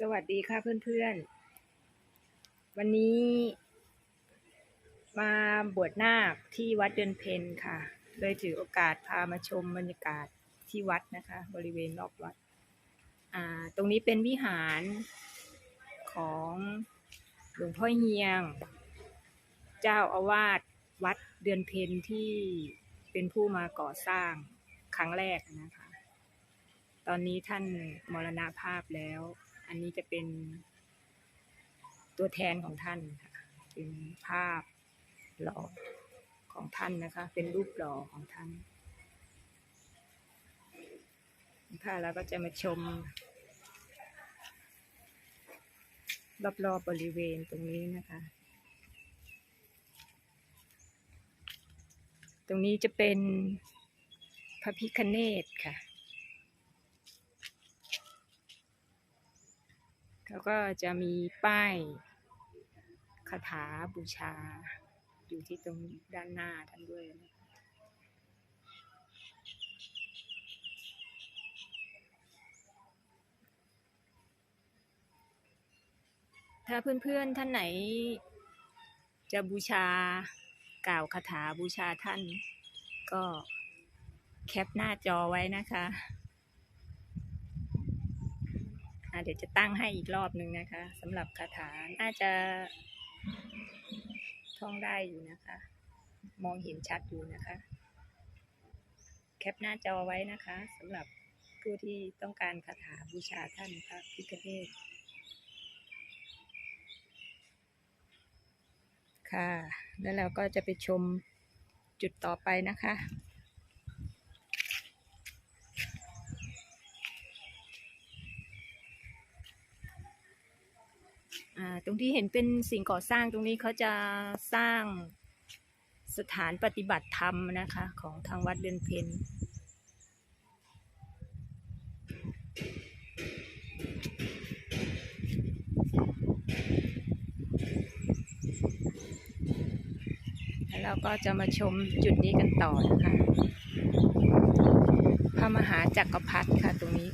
สวัสดีค่ะเพื่อนๆ วันนี้ มาบวชนาคที่วัดเดือนเพนค่ะ เลยถือโอกาสพามาชมบรรยากาศที่วัดนะคะ บริเวณรอบวัด อ่า ตรงนี้เป็นวิหารของหลวงพ่อเฮียง เจ้าอาวาสวัดเดือนเพนที่เป็นผู้มาก่อสร้างครั้งแรกนะคะ ตอนนี้ท่านมรณภาพแล้ว อันนี้จะเป็นตัวแทนของท่านค่ะ เป็นภาพหล่อของท่านนะคะ เป็นรูปหล่อของท่านค่ะแล้วก็จะมาชม รอบๆบบริเวณตรงนี้นะคะ ตรงนี้จะเป็นพระพิคเนตค่ะ แล้วก็จะมีป้ายคาถาบูชา อยู่ที่ตรงด้านหน้าท่านด้วยนะถ้าเพื่อนๆท่านไหน จะบูชากล่าวคาถาบูชาท่าน ก็แคปหน้าจอไว้นะคะ เดี๋ยวจะตั้งให้อีกรอบหนึ่งนะคะสำหรับคาถาน่าจะท่องได้อยู่นะคะ มองเห็นชัดอยู่นะคะ แคปหน้าจอไว้นะคะสำหรับผู้ที่ต้องการคาถาบูชาท่านพระพิฆเนศค่ะ แล้วเราก็จะไปชมจุดต่อไปนะคะ ตรงที่เห็นเป็นสิ่งก่อสร้างตรงนี้เขาจะสร้างสถานปฏิบัติธรรมนะคะ ของทางวัดเดือนเพนแล้วเราก็จะมาชมจุดนี้กันต่อนะคะ พระมหาจักรพรรดิค่ะตรงนี้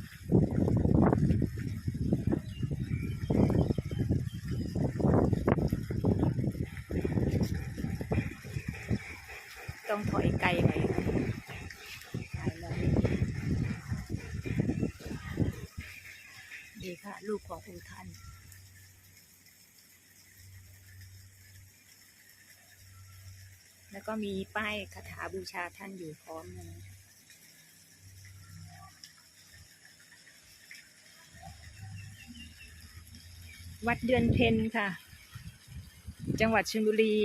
ต้องถอยไกลหน่อยดีค่ะรูปขององค์ท่านแล้วก็มีป้ายคาถาบูชาท่านอยู่พร้อมเลยนะวัดเดือนเพนค่ะ จังหวัดชลบุรี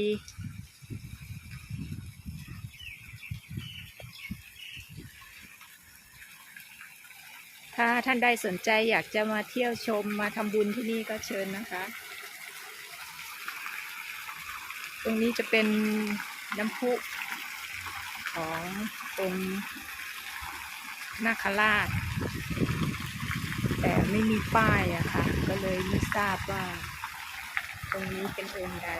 ท่านใดสนใจอยากจะมาเที่ยวชมมาทำบุญที่นี่ก็เชิญนะคะ ตรงนี้จะเป็นน้ำพุขององค์นาคราช แต่ไม่มีป้ายอะค่ะ ก็เลยไม่ทราบว่า ตรงนี้เป็นองค์ใด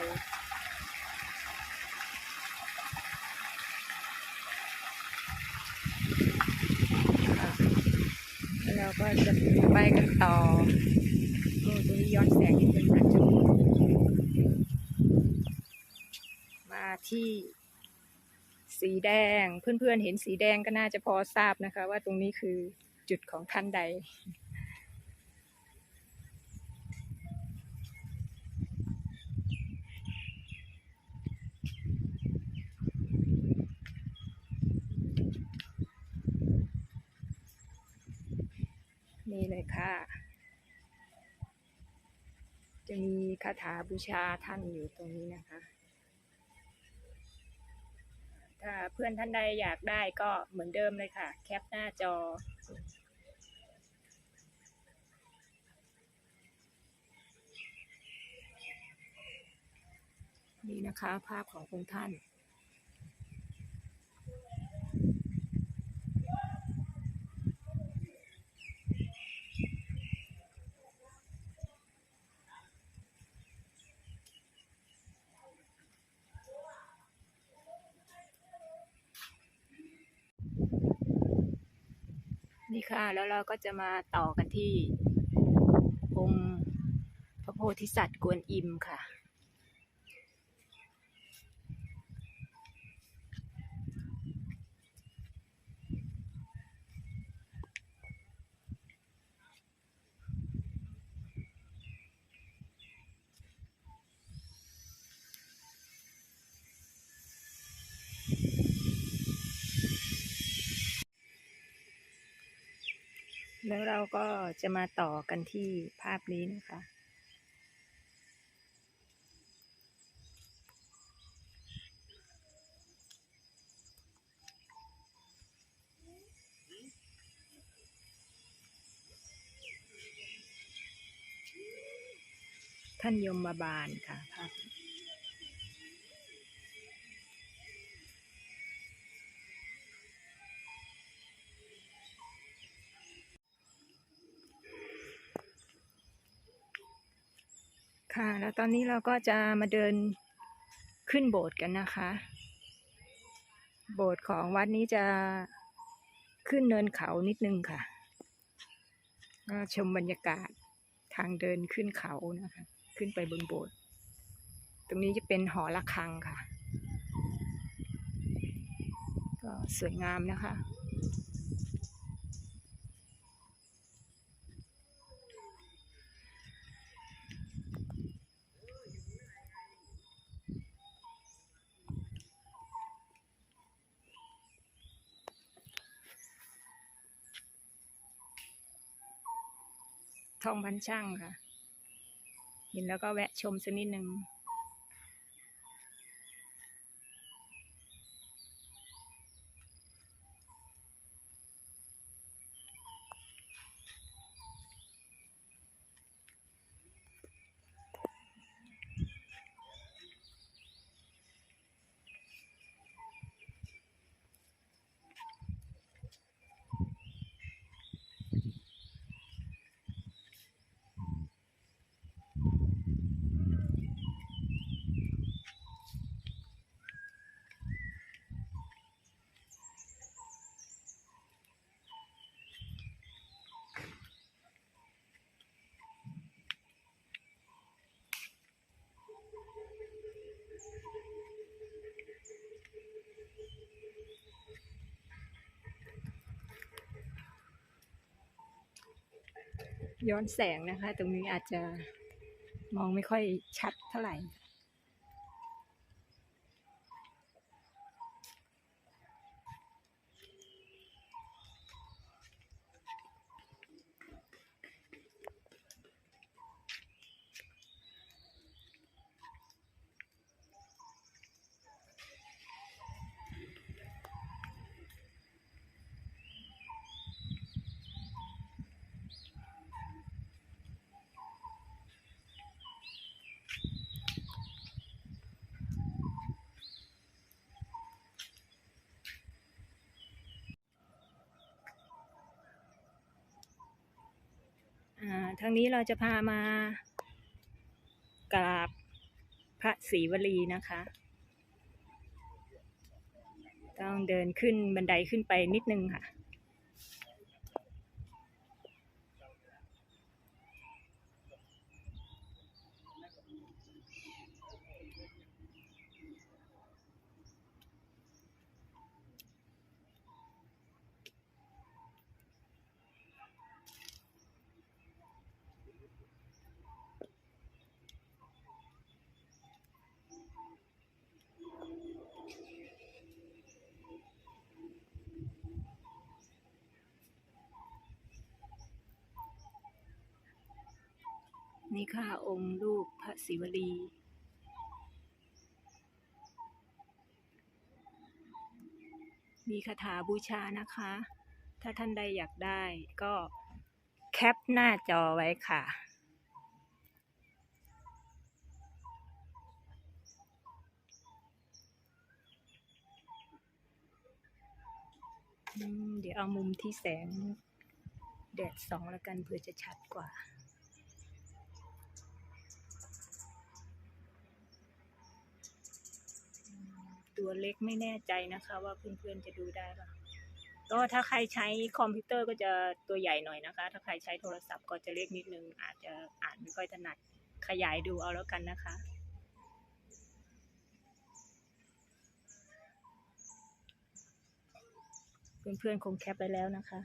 ค่ะแล้วเรา ก็จะไปกันต่อโอ้ตรงนี้ย้อนแสงนิดนึงนะจุดมาที่สีแดง เพื่อนๆเห็นสีแดงก็น่าจะพอทราบนะคะ ว่าตรงนี้คือจุดของท่านใด นี่เลยค่ะ จะมีคาถาบูชาท่านอยู่ตรงนี้นะคะ ถ้าเพื่อนท่านใดอยากได้ก็เหมือนเดิมเลยค่ะ แคปหน้าจอ นี่นะคะภาพขององค์ท่าน นี่ค่ะ แล้วเราก็จะมาต่อกันที่องค์พระโพธิสัตว์กวนอิมค่ะ แล้วเราก็จะมาต่อกันที่ภาพนี้นะคะ ท่านยมบาลค่ะภาพนี้ ค่ะ แล้วตอนนี้เราก็จะมาเดินขึ้นโบสถ์กันนะคะ โบสถ์ของวัดนี้จะขึ้นเนินเขานิดนึงค่ะ ก็ชมบรรยากาศทางเดินขึ้นเขานะคะ ขึ้นไปบนโบสถ์ ตรงนี้จะเป็นหอระฆังค่ะ ก็สวยงามนะคะ ทองพันช่างค่ะ เห็นแล้วก็แวะชมสักนิดหนึ่ง ย้อนแสงนะคะ ตรงนี้อาจจะมองไม่ค่อยชัดเท่าไหร่ ทางนี้เราจะพามากราบพระศรีวลีนะคะ ต้องเดินขึ้นบันไดขึ้นไปนิดนึงค่ะ นี่ค่ะองค์รูปพระศิวลี มีคาถาบูชานะคะ ถ้าท่านใดอยากได้ก็แคปหน้าจอไว้ค่ะเดี๋ยวเอามุมที่แสงแดดสองแล้วกันเพื่อจะชัดกว่า ตัวเล็กไม่แน่ใจนะคะ ว่าเพื่อนๆจะดูได้ป่ะก็ถ้าใครใช้คอมพิวเตอร์ก็จะตัวใหญ่หน่อยนะคะ ถ้าใครใช้โทรศัพท์ก็จะเล็กนิดนึง อาจจะอ่านไม่ค่อยถนัดขยายดูเอาแล้วกันนะคะ เพื่อนๆคงแคปไปแล้วนะคะ